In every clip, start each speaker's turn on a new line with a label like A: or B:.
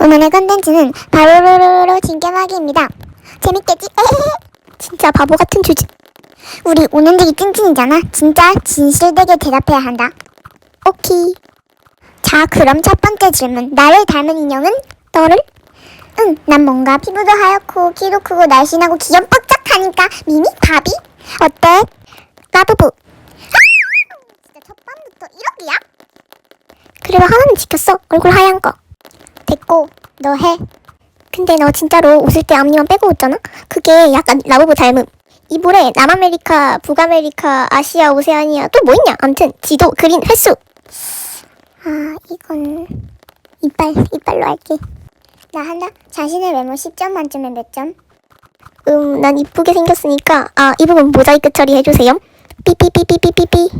A: 오늘의 컨텐츠는 바로로로로 진짜마기입니다. 재밌겠지? 진짜 바보 같은 주제. 우리 오는데기 찐찐이잖아. 진짜 진실되게 대답해야 한다. 오케이. 자, 그럼 첫 번째 질문. 나를 닮은 인형은? 너를? 응, 난 뭔가 피부도 하얗고 키도 크고 날씬하고 귀염뽀짝하니까 미미 바비? 어때? 라부부. 아! 진짜 첫 밤부터 이렇게야? 그래도 하나는 지켰어. 얼굴 하얀 거. 너 해. 근데 너 진짜로 웃을 때 앞니만 빼고 웃잖아? 그게 약간 라부부 닮음. 이 볼에 남아메리카, 북아메리카, 아시아, 오세아니아 또 뭐 있냐? 암튼 지도, 그린, 횟수. 아, 이건 이빨, 이빨로 할게. 나 한다. 자신의 외모 10점 만점에 몇 점? 음, 난 이쁘게 생겼으니까 아, 이 부분 모자이크 처리해주세요. 삐삐삐삐삐삐삐.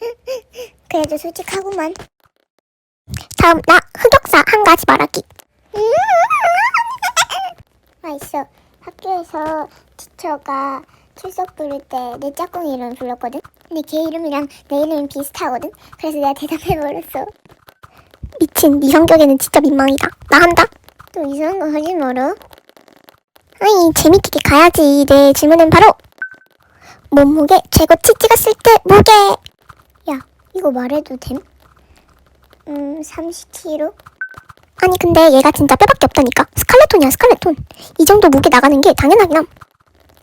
A: 그래도 솔직하구만. 다음 나 흑역사 한 가지 말하기. 맛있어. 학교에서 티처가 출석 부를 때 내 짝꿍 이름 불렀거든. 근데 걔 이름이랑 내 이름이 비슷하거든. 그래서 내가 대답해버렸어. 미친 네 성격에는 진짜 민망이다. 나 한다. 또 이상한 거 하지 마라. 아니 재밌게 가야지. 내 질문은 바로 몸무게 최고치 찍었을 때 무게. 야 이거 말해도 됨? 음 30kg? 아니 근데 얘가 진짜 뼈밖에 없다니까. 스칼레톤이야 스칼레톤. 이 정도 무게 나가는 게 당연하긴 함.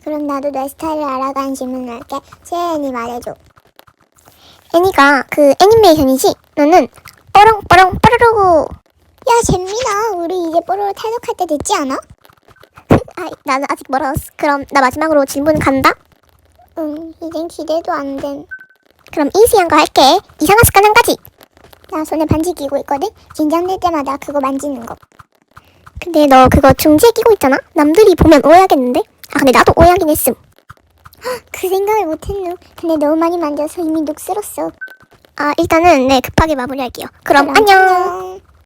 A: 그럼 나도 내 스타일을 알아가는 질문을 할게. 세연이 말해줘. 애니가 그 애니메이션이지? 너는 뽀롱뽀롱 뽀로로고. 야 잼민아. 우리 이제 뽀로로 탈덕할 때 됐지 않아? 아 나는 아직 멀었어. 그럼 나 마지막으로 질문 간다? 응 이젠 기대도 안됨 그럼 거 할게. 이상한 습관 한 가지 나 손에 반지 끼고 있거든? 긴장될 때마다 그거 만지는 거. 근데 너 그거 중지에 끼고 있잖아? 남들이 보면 오해하겠는데? 아 근데 나도 오해하긴 했음. 헉, 그 생각을 못했누. 근데 너무 많이 만져서 이미 녹슬었어. 아 일단은 네 급하게 마무리할게요. 그럼, 안녕.